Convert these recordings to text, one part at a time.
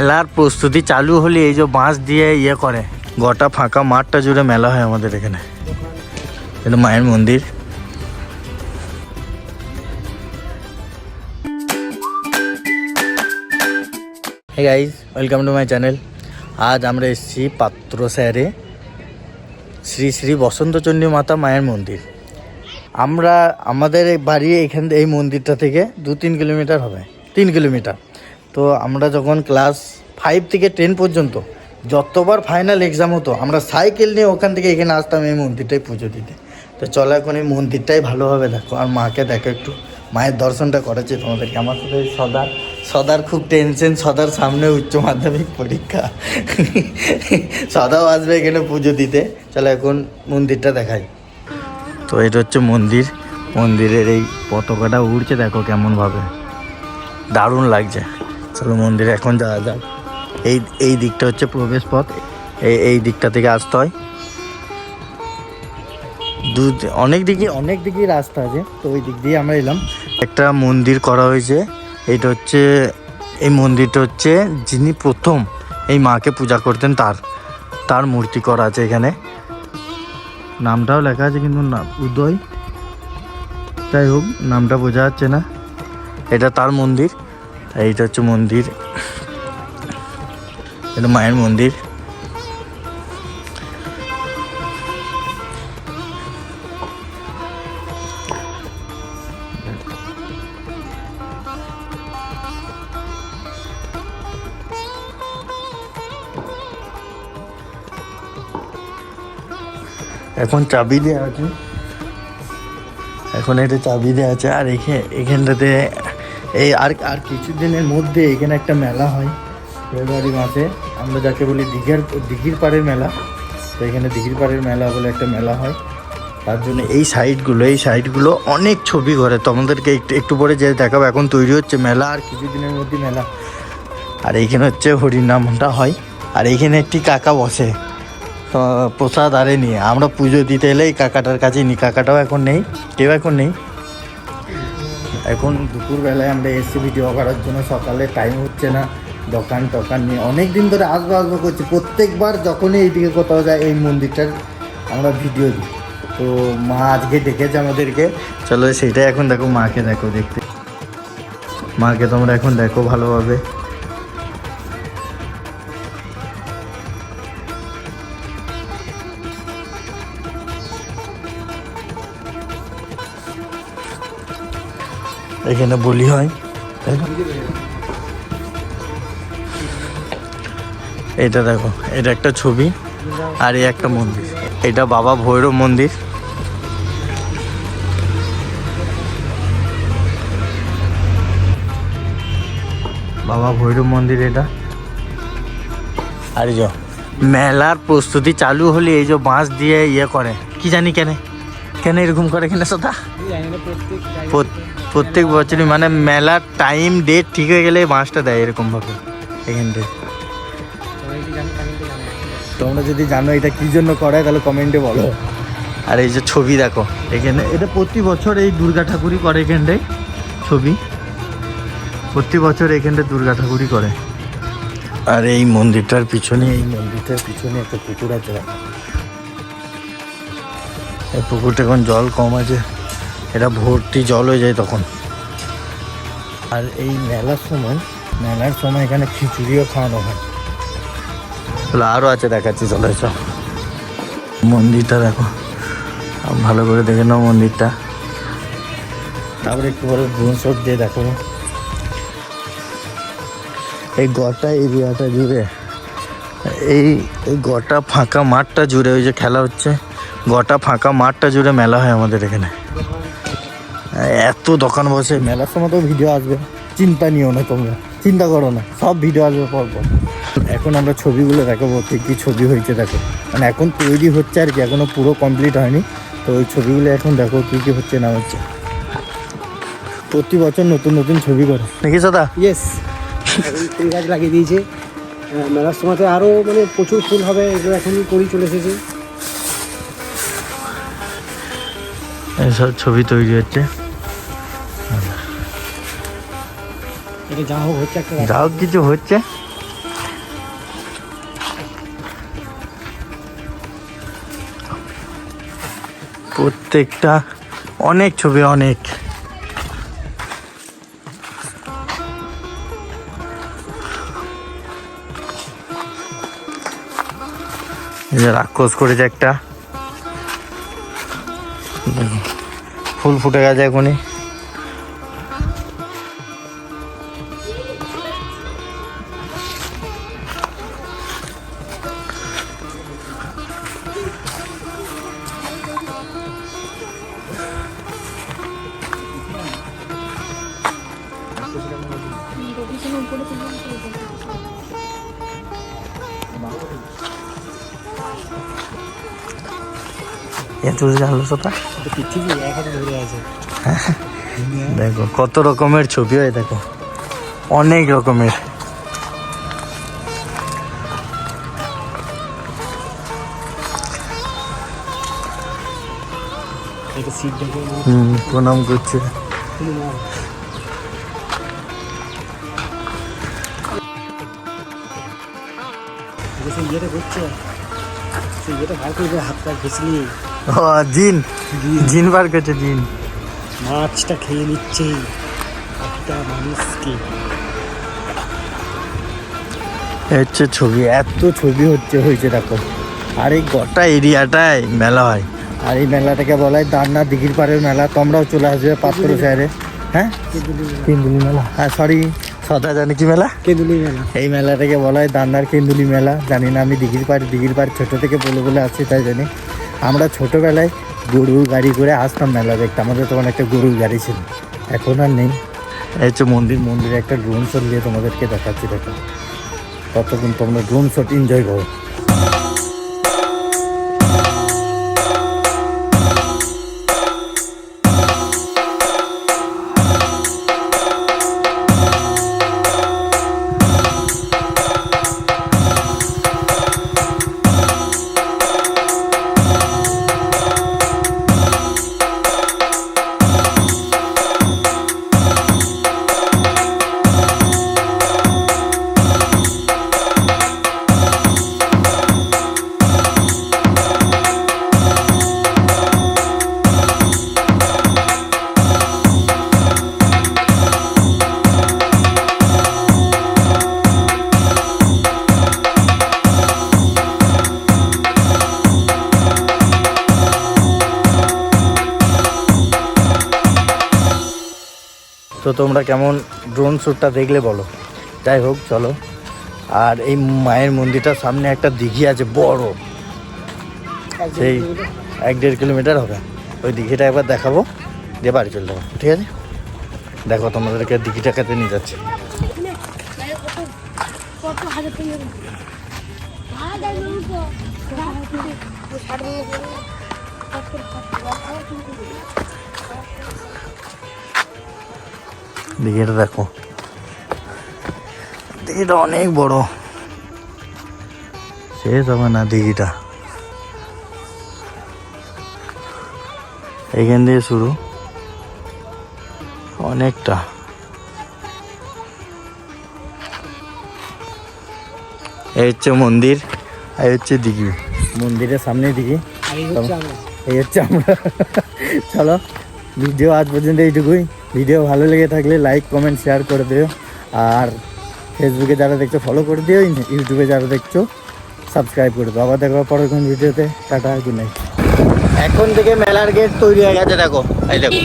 মেলার প্রস্তুতি চালু হলে এই যে বাঁশ দিয়ে ইয়ে করে, গোটা ফাঁকা মাঠটা জুড়ে মেলা হয় আমাদের এখানে। এটা মায়ের মন্দির। Hey guys welcome to my channel আজ আমরা এসেছি পাত্র স্যারে শ্রী শ্রী বসন্তচণ্ডী মাতা মায়ের মন্দির। আমরা, আমাদের বাড়ি এখান, এই মন্দিরটা থেকে দু তিন কিলোমিটার হবে, তিন কিলোমিটার। তো আমরা যখন ক্লাস ফাইভ থেকে টেন পর্যন্ত, যতবার ফাইনাল এক্সাম হতো, আমরা সাইকেল নিয়ে ওখান থেকে এখানে আসতাম এই মন্দিরটাই পুজো দিতে। তো চলো এখন এই মন্দিরটাই ভালোভাবে দেখো, আর মাকে দেখো একটু, মায়ের দর্শনটা করেছে তোমাদেরকে। আমার সাথে সদার সদার খুব টেনশন সদার সামনে উচ্চ মাধ্যমিক পরীক্ষা। সদাও আসবে এখানে পুজো দিতে। চলো এখন মন্দিরটা দেখাই। তো এটা হচ্ছে মন্দির। মন্দিরের এই পতাকাটা উড়ছে, দেখো কেমনভাবে। দারুণ লাগছে। চলো মন্দিরে, এখন যাওয়া যাক এই এই দিকটা হচ্ছে প্রবেশ পথ। এই এই দিকটা থেকে আসতে হয়। দু, অনেক দিকে অনেক দিকেই রাস্তা আছে, তো ওই দিক দিয়ে আমরা এলাম। একটা মন্দির করা হয়েছে, এইটা হচ্ছে, এই মন্দিরটা হচ্ছে যিনি প্রথম এই মাকে পূজা করতেন, তার তার মূর্তি করা আছে এখানে। নামটাও লেখা আছে কিন্তু না, উদয়। যাই হোক, নামটা বোঝা যাচ্ছে না। এটা তার মন্দির। এইটা হচ্ছে মন্দির। এটা মায়ের মন্দির। এখন চাবি দেওয়া আছে। এখন এটা চাবি দেওয়া আছে। আর এখানে এখানটাতে এই আর আর কিছুদিনের মধ্যে এখানে একটা মেলা হয়, ফেব্রুয়ারি মাসে। আমরা যাকে বলি দিঘার দিঘির পাড়ের মেলা। তো এখানে দিঘির পাড়ের মেলা বলে একটা মেলা হয়। তার জন্য এই সাইডগুলো এই সাইডগুলো অনেক ছবি ঘরে। তোমাদেরকে একটু একটু পরে যে দেখাবো। এখন তৈরি হচ্ছে মেলা আর কিছুদিনের মধ্যে মেলা। আর এইখানে হচ্ছে হরিনামটা হয়। আর এইখানে একটি কাকা বসে। তো প্রসাদ আরে নিয়ে। আমরা পুজো দিতে এলে এই কাকাটার কাছে নি। কাকাটাও এখন নেই। কেউ এখন নেই। এখন দুপুরবেলায় আমরা এসছি ভিডিও করার জন্য সকালে টাইম হচ্ছে না। দোকান টোকান নিয়ে অনেক দিন ধরে আসব আসব করছি। প্রত্যেকবার যখনই এইদিকে কোথাও যায় এই মন্দিরটার আমরা ভিডিও দিই। তো মা আজকে দেখেছে আমাদেরকে। চলো সেটাই এখন দেখো, মাকে দেখো দেখতে। মাকে তোমরা এখন দেখো ভালোভাবে। এখানে বলি হয়? এটা দেখো এটা একটা ছবি আর এই একটা মন্দির। এটা বাবা ভৈরব মন্দির। বাবা ভৈরব মন্দির এটা। আর মেলার প্রস্তুতি চালু হলে এই যে বাঁশ দিয়ে ইয়ে করে। কি জানি কেন? কেন এরকম করে কিনা সদা প্রত্যেক বছরই মানে মেলার টাইম ডেট ঠিক হয়ে গেলে বাঁশটা দেয় এরকম ভাবে এখান থেকে। তোমরা যদি জানো এটা কি জন্য করে তাহলে কমেন্টে বলো। আর এই যে ছবি দেখো, এখানে এটা প্রতি বছর এই দুর্গা ঠাকুরই করে এখানটায় ছবি। প্রতি বছর এখানটায় দুর্গা ঠাকুরই করে। আর এই মন্দিরটার পিছনে, এই মন্দিরটার পিছনে একটা পুকুর আছে। এই পুকুরটা এখন জল কম আছে। এটা ভর্তি জল হয়ে যায় তখন। আর এই মেলার সময় মেলার সময় এখানে খিচুড়িও খাওয়ানো হয়। তাহলে আরও আছে দেখাচ্ছি, চলে এসো। মন্দিরটা দেখো। ভালো করে দেখে নাও মন্দিরটা। তারপরে একটু বড় ড্রোন শট দিয়ে দেখো। এই গোটা এরিয়াটা জুড়ে এই এই গোটা ফাঁকা মাঠটা জুড়ে, ওই যে খেলা হচ্ছে, গোটা ফাঁকা মাঠটা জুড়ে মেলা হয় আমাদের এখানে। এত দোকান বসে। মেলার সময় তো ভিডিও আসবে। চিন্তা নিও না তোমরা। চিন্তা করো না সব ভিডিও আসবে পর পর এখন আমরা ছবিগুলো দেখাবো ঠিক কী ছবি হয়েছে দেখো। মানে এখন তৈরি হচ্ছে আর কি এখনও পুরো কমপ্লিট হয়নি। তো ওই ছবিগুলো এখন দেখো কী কী হচ্ছে না হচ্ছে। প্রতি বছর নতুন নতুন ছবি করে। নাকি দাদা। ইয়েস ফুল গাছ লাগিয়ে দিয়েছে। মেলার সময়তে আরও মানে প্রচুর ফুল হবে এগুলো এখন করেই চলে এসেছে। এসব ছবি তৈরি হচ্ছে। যা হোক কিছু হচ্ছে। প্রত্যেকটা অনেক ছবি, অনেক। রাক্ষস করেছে একটা। ফুল ফুটে গেছে এখনই। এত জানলো আছে দেখো, কত রকমের ছবি হয়, দেখো। অনেক রকমের। হুম, প্রণাম করছে। ইয়েটা করছে ইয়েটা ভালো করে হাত পা ও জিন। জিন। বার করছে জিন। মাছটা খেয়ে নিচ্ছে একটা মানুষকে। হচ্ছে ছবি এত ছবি হচ্ছে হয়েছে দেখো। আর এই গোটা এরিয়াটায় মেলা হয়। আর এই মেলাটাকে বলা হয় দান্না দিঘির পাড়ের মেলা। তোমরাও চলে আসবে পাত্র শহরে হ্যাঁ? কেন্দুলি মেলা। হ্যাঁ সরি সদা জানি কি মেলা? কেঁদুলি মেলা। এই মেলাটাকে বলা হয় দান্নার কেন্দুলি মেলা। জানি না আমি দিঘির পাড় দিঘির পাড় ছোটো থেকে বলে বলে আসছি তাই জানি। আমরা ছোটোবেলায় গরুর গাড়ি করে আসতাম মেলা দেখতে। আমাদের তখন একটা গরুর গাড়ি ছিল। এখন আর নেই। এই হচ্ছে মন্দির। মন্দিরে একটা ড্রোন শট দিয়ে তোমাদেরকে দেখাচ্ছি, দেখো। ততক্ষণ তোমরা ড্রোন শট এনজয় করো। তো তোমরা কেমন ড্রোন শ্যুটটা দেখলে বলো। যাই হোক, চলো। আর এই মায়ের মন্দিরটার সামনে একটা দিঘি আছে, বড়। সেই এক দেড় কিলোমিটার হবে। ওই দিঘিটা একবার দেখাবো, দিয়ে বাড়ি চলে যাব, ঠিক আছে? দেখো তোমাদেরকে দিঘিটা কাছে নিয়ে যাচ্ছে। কত হাজার টাকা হাজার দিঘিটা দেখো দিঘিটা অনেক বড় শেষ হবে না দিঘিটা এখান দিয়ে শুরু অনেকটা এই হচ্ছে মন্দির আর এই হচ্ছে দিঘি মন্দিরের সামনে দিঘি আর এই হচ্ছে আমরা এই হচ্ছে আমরা চলো ভিডিও আজ পর্যন্ত এইটুকুই ভিডিও ভালো লেগে থাকলে লাইক কমেন্ট শেয়ার করে দিও। আর ফেসবুকে যারা দেখছ ফলো করে দিও। ইউটিউবে যারা দেখছ সাবস্ক্রাইব করে দেবো আবার দেখব পরের কোন ভিডিওতে। টাটা কি নাইট এখন থেকে মেলার গেট তৈরি হয়ে গেছে, দেখো। এই দেখো।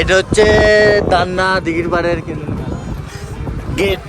এটা হচ্ছে তান্না দিঘির পাড়ের গেট